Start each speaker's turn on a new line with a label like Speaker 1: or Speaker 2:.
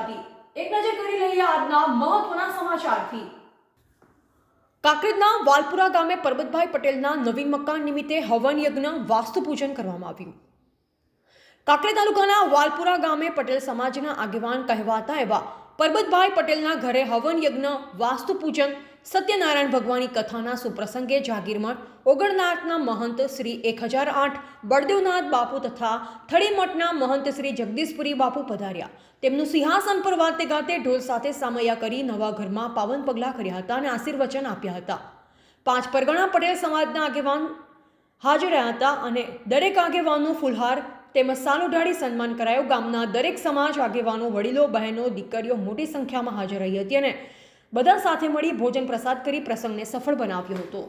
Speaker 1: ગુજરાતી. એક નજર કરી લઈએ આજના મહત્વના સમાચારથી. કાંકરેજના વાલપુરા ગામે પરબતભાઈ પટેલના નવીન મકાન નિમિત્તે હવન યજ્ઞ વાસ્તુ પૂજન કરવામાં આવ્યું. કાંકરેજ તાલુકાના વાલપુરા ગામે પટેલ સમાજના આગેવાન કહેવાતા એવા પરબતભાઈ પટેલના ઘરે હવન યજ્ઞ વાસ્તુ પૂજન સત્યનારાયણ ભગવાનની કથાના સુપ્રસંગે જાગીરમઠ ઓગણનાથના મહંત શ્રી એક હજાર આઠ, બળદેવનાથ બાપુ તથા થળીમઠના મહંત શ્રી જગદીશપુરી બાપુ પધાર્યા. તેમનું સિંહાસન પર વાતે ગાતે ઢોલ સાથે સામૈયા કરી નવા ઘરમાં પાવન પગલાં કર્યા હતા અને આશીર્વચન આપ્યા હતા. પાંચ પરગણા પટેલ સમાજના આગેવાન હાજર રહ્યા હતા અને દરેક આગેવાનો ફુલહાર તેમજ સાલ ઉઢાડી સન્માન કરાયો. ગામના દરેક સમાજ આગેવાનો, વડીલો, બહેનો, દીકરીઓ મોટી સંખ્યામાં હાજર રહી હતી અને બધા સાથે મળી ભોજન પ્રસાદ કરી પ્રસંગને સફળ બનાવ્યો હતો.